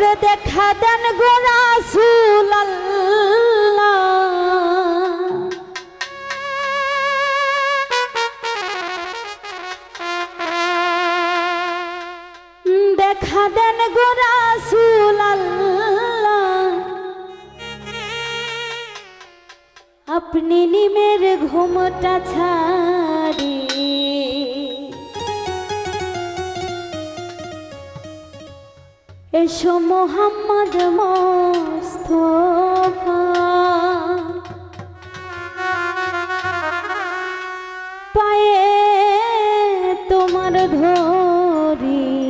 ওরে দেখা দেন গোরা দেখা দেন গোরা আপনি নিমের ঘুমটা ছাড়ি এসো মোহাম্মদ পায়ে তোমার ধরি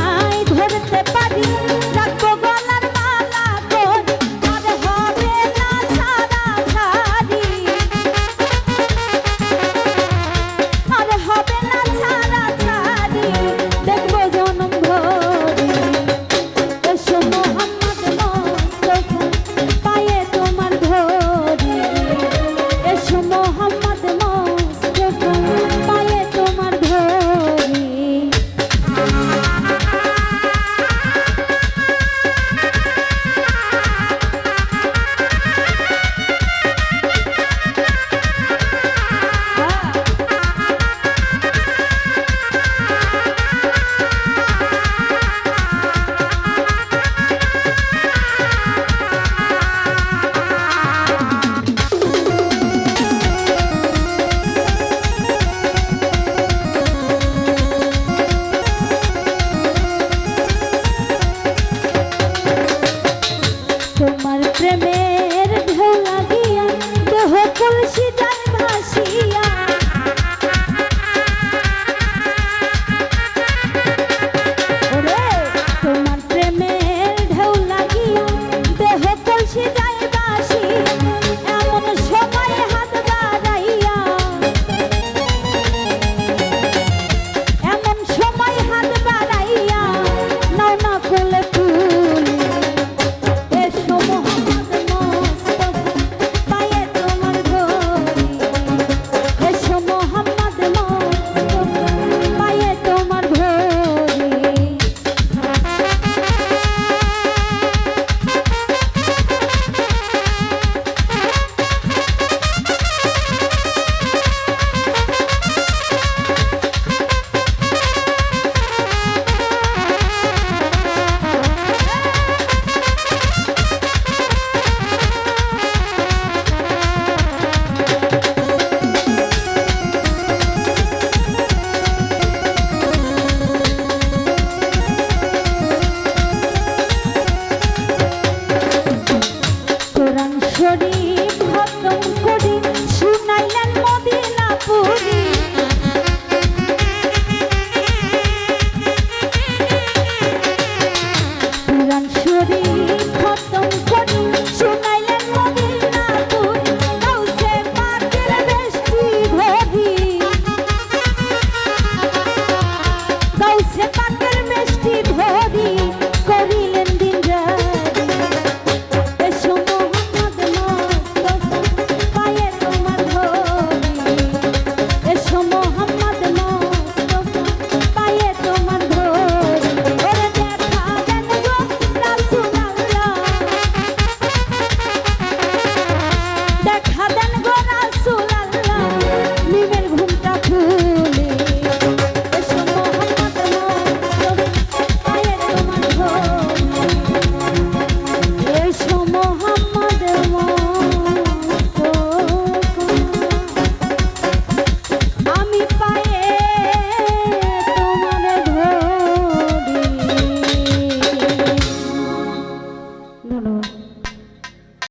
তুলসী জল ভাসি